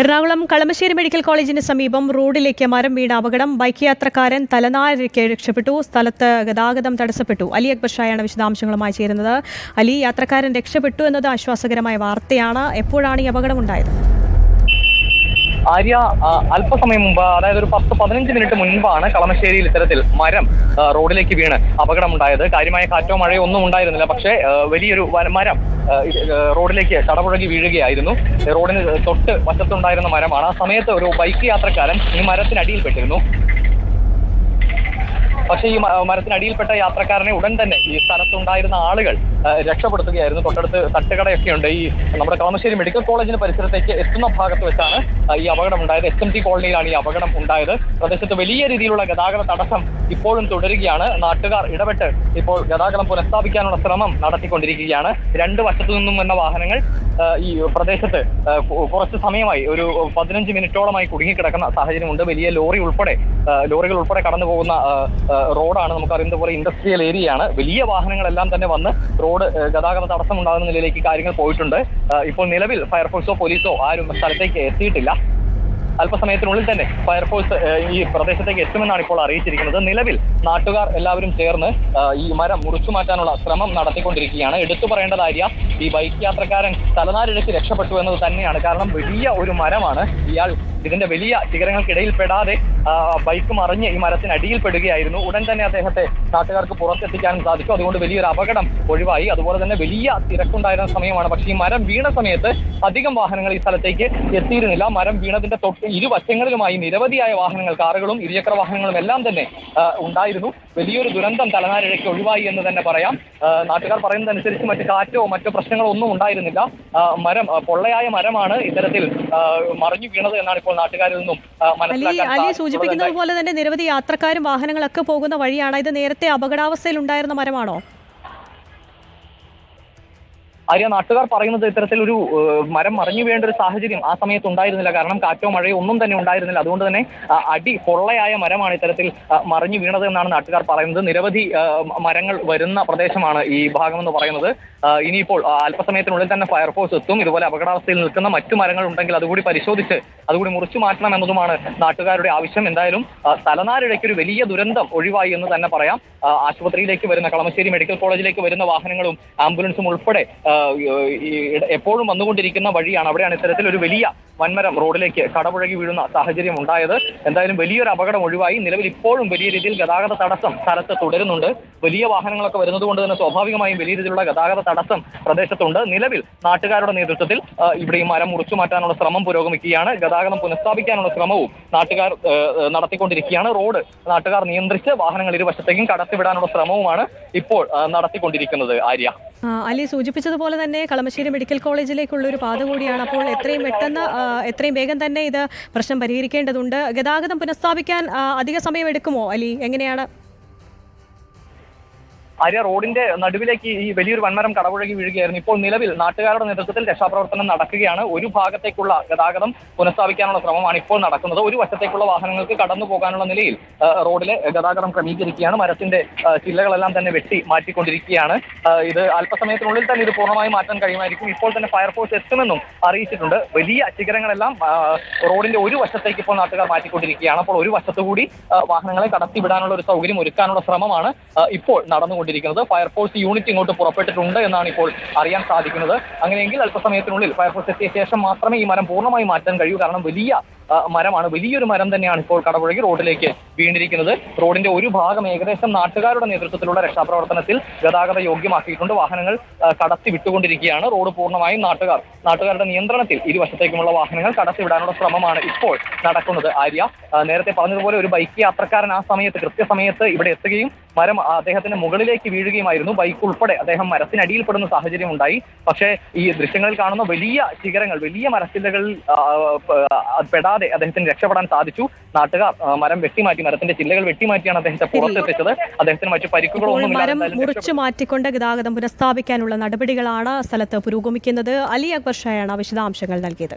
Ernakulam Kalamassery medical കോളേജിന് സമീപം റോഡിലേക്ക് മരം വീണ അപകടം. ബൈക്ക് യാത്രക്കാരൻ തലനാരിക്ക് രക്ഷപ്പെട്ടു. സ്ഥലത്ത് ഗതാഗതം തടസ്സപ്പെട്ടു. അലി അക്ബർ ഷായാണ് വിശദാംശങ്ങളുമായി ചേരുന്നത്. അലി യാത്രക്കാരൻ രക്ഷപ്പെട്ടു എന്നത് ആശ്വാസകരമായ വാർത്തയാണ്. എപ്പോഴാണ് ഈ അപകടം ഉണ്ടായത്? ആര്യ അല്പസമയം മുമ്പ് അതായത് ഒരു പത്ത് പതിനഞ്ച് മിനിറ്റ് മുൻപാണ് കളമശ്ശേരിയിൽ ഇത്തരത്തിൽ മരം റോഡിലേക്ക് വീണ് അപകടമുണ്ടായത്. കാര്യമായ കാറ്റോ മഴയോ ഒന്നും ഉണ്ടായിരുന്നില്ല. പക്ഷേ വലിയൊരു മരം റോഡിലേക്ക് കടപുഴകി വീഴുകയായിരുന്നു. റോഡിന് തൊട്ട് വശത്തുണ്ടായിരുന്ന മരമാണ്. ആ സമയത്ത് ഒരു ബൈക്ക് യാത്രക്കാരൻ ഈ മരത്തിനടിയിൽപ്പെട്ടിരുന്നു. പക്ഷേ ഈ മരത്തിനടിയിൽപ്പെട്ട യാത്രക്കാരനെ ഉടൻ തന്നെ ഈ സ്ഥലത്തുണ്ടായിരുന്ന ആളുകൾ രക്ഷപ്പെടുത്തുകയായിരുന്നു. തൊട്ടടുത്ത് തട്ടുകടയൊക്കെ ഉണ്ട് ഈ നമ്മുടെ കളമശ്ശേരി മെഡിക്കൽ കോളേജിന് പരിസരത്തേക്ക് എത്തുന്ന ഭാഗത്ത് വെച്ചാണ് ഈ അപകടം ഉണ്ടായത്. എസ് എം ടി കോളനിയിലാണ് ഈ അപകടം ഉണ്ടായത്. പ്രദേശത്ത് വലിയ രീതിയിലുള്ള ഗതാഗത തടസ്സം ഇപ്പോഴും തുടരുകയാണ്. നാട്ടുകാർ ഇടപെട്ട് ഇപ്പോൾ ഗതാഗതം പുനഃസ്ഥാപിക്കാനുള്ള ശ്രമം നടത്തിക്കൊണ്ടിരിക്കുകയാണ്. രണ്ട് വശത്തു നിന്നും വന്ന വാഹനങ്ങൾ ഈ പ്രദേശത്ത് കുറച്ച് സമയമായി ഒരു പതിനഞ്ച് മിനിറ്റോളമായി കുടുങ്ങിക്കിടക്കുന്ന സാഹചര്യമുണ്ട്. വലിയ ലോറി ഉൾപ്പെടെ ലോറികൾ ഉൾപ്പെടെ കടന്നു പോകുന്ന റോഡാണ് നമുക്കറിയുന്നത് പോലെ ഇൻഡസ്ട്രിയൽ ഏരിയയാണ്. വലിയ വാഹനങ്ങളെല്ലാം തന്നെ വന്ന് റോഡ് ഗതാഗത തടസ്സം ഉണ്ടാകുന്ന നിലയിലേക്ക് കാര്യങ്ങൾ പോയിട്ടുണ്ട്. ഇപ്പോൾ നിലവിൽ ഫയർഫോഴ്സോ പോലീസോ ആരും സ്ഥലത്തേക്ക് എത്തിയിട്ടില്ല. അല്പസമയത്തിനുള്ളിൽ തന്നെ ഫയർഫോഴ്സ് ഈ പ്രദേശത്തേക്ക് എത്തുമെന്നാണ് ഇപ്പോൾ അറിയിച്ചിരിക്കുന്നത്. നിലവിൽ നാട്ടുകാർ എല്ലാവരും ചേർന്ന് ഈ മരം മുറിച്ചു മാറ്റാനുള്ള ശ്രമം നടത്തിക്കൊണ്ടിരിക്കുകയാണ്. എടുത്തു പറയേണ്ട ഈ ബൈക്ക് യാത്രക്കാരൻ തലനാരിഴക്ക് രക്ഷപ്പെട്ടു എന്നത് തന്നെയാണ്. കാരണം വലിയ ഒരു മരമാണ്. ഇയാൾ ഇതിന്റെ വലിയ ശിഖരങ്ങൾക്കിടയിൽ പെടാതെ ബൈക്ക് മറിഞ്ഞ് ഈ മരത്തിനടിയിൽ പെടുകയായിരുന്നു. ഉടൻ തന്നെ അദ്ദേഹത്തെ നാട്ടുകാർക്ക് പുറത്തെത്തിക്കാനും സാധിച്ചു. അതുകൊണ്ട് വലിയൊരു അപകടം ഒഴിവായി. അതുപോലെ തന്നെ വലിയ തിരക്കുണ്ടായിരുന്ന സമയമാണ്. പക്ഷേ ഈ മരം വീണ സമയത്ത് അധികം വാഹനങ്ങൾ ഈ സ്ഥലത്തേക്ക് എത്തിയിരുന്നില്ല. മരം വീണതിന്റെ തൊട്ട് ഇരുവശങ്ങളിലുമായി നിരവധിയായ വാഹനങ്ങൾ കാറുകളും ഇരുചക്ര വാഹനങ്ങളും എല്ലാം തന്നെ ഉണ്ടായിരുന്നു. വലിയൊരു ദുരന്തം തലനാരിഴയ്ക്ക് ഒഴിവായി എന്ന് തന്നെ പറയാം. നാട്ടുകാർ പറയുന്നതനുസരിച്ച് മറ്റ് കാറ്റോ മറ്റു പ്രശ്നങ്ങളോ ഒന്നും ഉണ്ടായിരുന്നില്ല. മരം പൊള്ളയായ മരമാണ് ഇത്തരത്തിൽ മറിഞ്ഞു വീണത് എന്നാണ് ഇപ്പോൾ നാട്ടുകാരിൽ നിന്നും മനസ്സിലാക്കാൻ സൂചിപ്പിക്കുന്നത് പോലെ തന്നെ നിരവധി യാത്രക്കാരും വാഹനങ്ങളൊക്കെ പോകുന്ന വഴിയാണ്. ഇത് നേരത്തെ അപകടാവസ്ഥയിൽ ഉണ്ടായിരുന്ന മരമാണോ? ആര്യ നാട്ടുകാർ പറയുന്നത് ഇത്തരത്തിൽ ഒരു മരം മറിഞ്ഞു വീഴേണ്ട ഒരു സാഹചര്യം ആ സമയത്ത് ഉണ്ടായിരുന്നില്ല. കാരണം കാറ്റോ മഴയോ ഒന്നും തന്നെ ഉണ്ടായിരുന്നില്ല. അതുകൊണ്ട് തന്നെ അടി പൊള്ളയായ മരമാണ് ഇത്തരത്തിൽ മറിഞ്ഞു വീണത് എന്നാണ് നാട്ടുകാർ പറയുന്നത്. നിരവധി മരങ്ങൾ വരുന്ന പ്രദേശമാണ് ഈ ഭാഗമെന്ന് പറയുന്നത്. ഇനിയിപ്പോൾ അല്പസമയത്തിനുള്ളിൽ തന്നെ ഫയർഫോഴ്സ് എത്തും. ഇതുപോലെ അപകടാവസ്ഥയിൽ നിൽക്കുന്ന മറ്റു മരങ്ങൾ ഉണ്ടെങ്കിൽ അതുകൂടി പരിശോധിച്ച് അതുകൂടി മുറിച്ചു മാറ്റണം എന്നതുമാണ് നാട്ടുകാരുടെ ആവശ്യം. എന്തായാലും തലനാരിഴയ്ക്ക് ഒരു വലിയ ദുരന്തം ഒഴിവായി എന്ന് തന്നെ പറയാം. ആശുപത്രിയിലേക്ക് വരുന്ന കളമശ്ശേരി മെഡിക്കൽ കോളേജിലേക്ക് വരുന്ന വാഹനങ്ങളും ആംബുലൻസും ഉൾപ്പെടെ എപ്പോഴും വന്നുകൊണ്ടിരിക്കുന്ന വഴിയാണ്. അവിടെയാണ് ഇത്തരത്തിൽ ഒരു വലിയ വൻമരം റോഡിലേക്ക് കടപുഴകി വീഴുന്ന സാഹചര്യം ഉണ്ടായത്. എന്തായാലും വലിയൊരു അപകടം ഒഴിവായി. നിലവിൽ ഇപ്പോഴും വലിയ രീതിയിൽ ഗതാഗത തടസ്സം സ്ഥലത്ത് തുടരുന്നുണ്ട്. വലിയ വാഹനങ്ങളൊക്കെ വരുന്നത് കൊണ്ട് തന്നെ സ്വാഭാവികമായും വലിയ രീതിയിലുള്ള ഗതാഗത തടസ്സം പ്രദേശത്തുണ്ട്. നിലവിൽ നാട്ടുകാരുടെ നേതൃത്വത്തിൽ ഇവിടെ ഈ മരം മുറിച്ചു മാറ്റാനുള്ള ശ്രമം പുരോഗമിക്കുകയാണ്. ഗതാഗതം പുനഃസ്ഥാപിക്കാനുള്ള ശ്രമവും നാട്ടുകാർ നടത്തിക്കൊണ്ടിരിക്കുകയാണ്. റോഡ് നാട്ടുകാർ നിയന്ത്രിച്ച് വാഹനങ്ങൾ ഇരുവശത്തേക്കും കടത്തിവിടാനുള്ള ശ്രമവുമാണ് ഇപ്പോൾ നടത്തിക്കൊണ്ടിരിക്കുന്നത് ആര്യ. അലി സൂചിപ്പിച്ചതുപോലെ തന്നെ കളമശ്ശേരി മെഡിക്കൽ കോളേജിലേക്കുള്ള ഒരു പാത കൂടിയാണ്. അപ്പോൾ എത്രയും പെട്ടെന്ന് എത്രയും വേഗം തന്നെ ഇത് പ്രശ്നം പരിഹരിക്കേണ്ടതുണ്ട്. ഗതാഗതം പുനഃസ്ഥാപിക്കാൻ അധിക സമയം എടുക്കുമോ അലി? എങ്ങനെയാണ്? ആര്യ റോഡിന്റെ നടുവിലേക്ക് ഈ വലിയൊരു വൻമരം കടപുഴകി വീഴുകയായിരുന്നു. ഇപ്പോൾ നിലവിൽ നാട്ടുകാരുടെ നേതൃത്വത്തിൽ രക്ഷാപ്രവർത്തനം നടക്കുകയാണ്. ഒരു ഭാഗത്തേക്കുള്ള ഗതാഗതം പുനഃസ്ഥാപിക്കാനുള്ള ശ്രമമാണ് ഇപ്പോൾ നടക്കുന്നത്. ഒരു വശത്തേക്കുള്ള വാഹനങ്ങൾക്ക് കടന്നു പോകാനുള്ള നിലയിൽ റോഡിലെ ഗതാഗതം ക്രമീകരിക്കുകയാണ്. മരത്തിന്റെ ചില്ലകളെല്ലാം തന്നെ വെട്ടി മാറ്റിക്കൊണ്ടിരിക്കുകയാണ്. ഇത് അല്പസമയത്തിനുള്ളിൽ തന്നെ ഇത് പൂർണമായി മാറ്റാൻ കഴിയുമായിരിക്കും. ഇപ്പോൾ തന്നെ ഫയർഫോഴ്സ് എത്തുമെന്നും അറിയിച്ചിട്ടുണ്ട്. വലിയ ശിഖരങ്ങളെല്ലാം റോഡിന്റെ ഒരു വശത്തേക്ക് ഇപ്പോൾ നാട്ടുകാർ മാറ്റിക്കൊണ്ടിരിക്കുകയാണ്. അപ്പോൾ ഒരു വശത്തുകൂടി വാഹനങ്ങളെ കടത്തിവിടാനുള്ള ഒരു സൗകര്യം ഒരുക്കാനുള്ള ശ്രമമാണ് ഇപ്പോൾ നടന്നുകൊണ്ടിരിക്കുന്നത്. ഫയർഫോഴ്സ് യൂണിറ്റ് ഇങ്ങോട്ട് പുറപ്പെട്ടിട്ടുണ്ട് എന്നാണ് ഇപ്പോൾ അറിയാൻ സാധിക്കുന്നത്. അങ്ങനെയെങ്കിൽ അല്പസമയത്തിനുള്ളിൽ ഫയർഫോഴ്സ് എത്തിയ ശേഷം മാത്രമേ ഈ മരം പൂർണമായി മാറ്റാൻ കഴിയൂ. കാരണം വലിയ മരമാണ്. വലിയൊരു മരം തന്നെയാണ് ഇപ്പോൾ കടപുഴകി റോഡിലേക്ക് വീണിരിക്കുന്നത്. റോഡിന്റെ ഒരു ഭാഗം ഏകദേശം നാട്ടുകാരുടെ നേതൃത്വത്തിലുള്ള രക്ഷാപ്രവർത്തനത്തിൽ ഗതാഗത യോഗ്യമാക്കിയിട്ടുണ്ട്. വാഹനങ്ങൾ കടത്തി വിട്ടുകൊണ്ടിരിക്കുകയാണ്. റോഡ് പൂർണമായും നാട്ടുകാർ. നാട്ടുകാരുടെ നിയന്ത്രണത്തിൽ ഇരുവശത്തേക്കുമുള്ള വാഹനങ്ങൾ കടത്തിവിടാനുള്ള ശ്രമമാണ് ഇപ്പോൾ നടക്കുന്നത്. ആര്യ നേരത്തെ പറഞ്ഞതുപോലെ ഒരു ബൈക്ക് യാത്രക്കാരൻ ആ സമയത്ത് കൃത്യസമയത്ത് ഇവിടെ എത്തുകയും മരം അദ്ദേഹത്തിന്റെ മുകളിലേക്ക് വീഴുകയുമായിരുന്നു. ബൈക്ക് ഉൾപ്പെടെ അദ്ദേഹം മരത്തിനടിയിൽപ്പെടുന്ന സാഹചര്യം ഉണ്ടായി. പക്ഷേ ഈ ദൃശ്യങ്ങളിൽ കാണുന്ന വലിയ ശിഖരങ്ങൾ വലിയ മരച്ചില്ലകളിൽ ആ, പെടാതെ അദ്ദേഹത്തിന് രക്ഷപ്പെടാൻ സാധിച്ചു. നാട്ടുകാർ മരം വെട്ടിമാറ്റി മരത്തിന്റെ ചില്ലകൾ വെട്ടിമാറ്റിയാണ് അദ്ദേഹത്തെ പുറത്തെത്തിച്ചത്. അദ്ദേഹത്തിന് മറ്റു പരിക്കുകളൊന്നും മരം മുറിച്ചു മാറ്റിക്കൊണ്ട് ഗതാഗതം പുനഃസ്ഥാപിക്കാനുള്ള നടപടികളാണ് സ്ഥലത്ത് പുരോഗമിക്കുന്നത്. അലി അക്ബർ ഷായാണ് വിശദാംശങ്ങൾ നൽകിയത്.